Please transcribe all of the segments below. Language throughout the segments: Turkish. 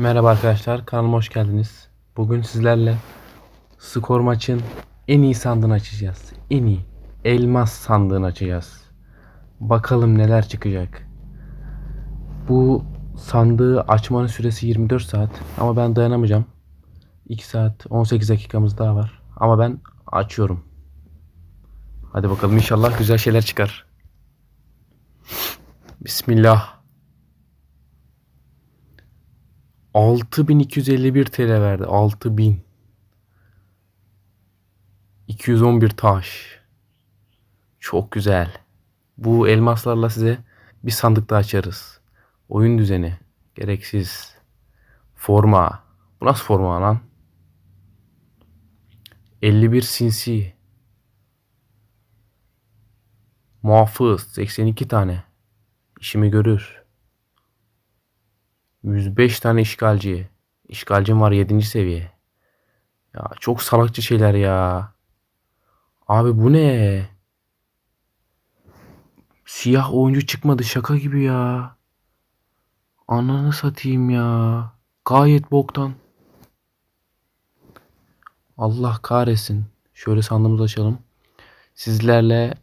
Merhaba arkadaşlar, kanalıma hoş geldiniz. Bugün sizlerle skor maçın en iyi sandığını açacağız. En iyi elmas sandığını açacağız. Bakalım neler çıkacak. Bu sandığı açmanın süresi 24 saat ama ben dayanamayacağım. 2 saat 18 dakikamız daha var. Ama ben açıyorum. Hadi bakalım inşallah güzel şeyler çıkar. Bismillah. 6251 TL verdi. 6000. 211 taş. Çok güzel. Bu elmaslarla size bir sandık daha açarız. Oyun düzeni. Gereksiz. Forma. Bu nasıl forma lan? 51 sinsi. Muhafız. 82 tane. İşimi görür. 105 tane işgalci. İşgalcim var 7. seviye. Ya çok salakça şeyler ya. Abi bu ne? Siyah oyuncu çıkmadı şaka gibi ya. Ananı satayım ya. Gayet boktan. Allah kahretsin. Şöyle sandığımızı açalım. Sizlerle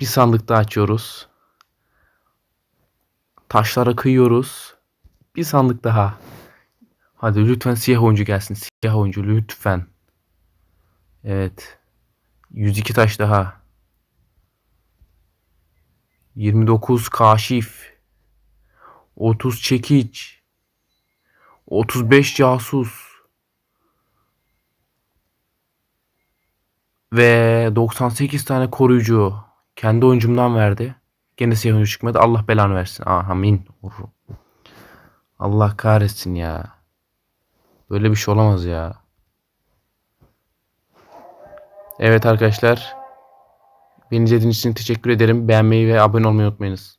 bir sandık daha açıyoruz. Taşlara kıyıyoruz. Bir sandık daha. Hadi lütfen siyah oyuncu gelsin. Siyah oyuncu lütfen. Evet. 102 taş daha. 29 kaşif. 30 çekiç. 35 casus. Ve 98 tane koruyucu. Kendi oyuncumdan verdi. Gene siyah oyuncu çıkmadı. Allah belanı versin. Amin. Allah kahretsin ya. Böyle bir şey olamaz ya. Evet arkadaşlar. Beni izlediğiniz için teşekkür ederim. Beğenmeyi ve abone olmayı unutmayınız.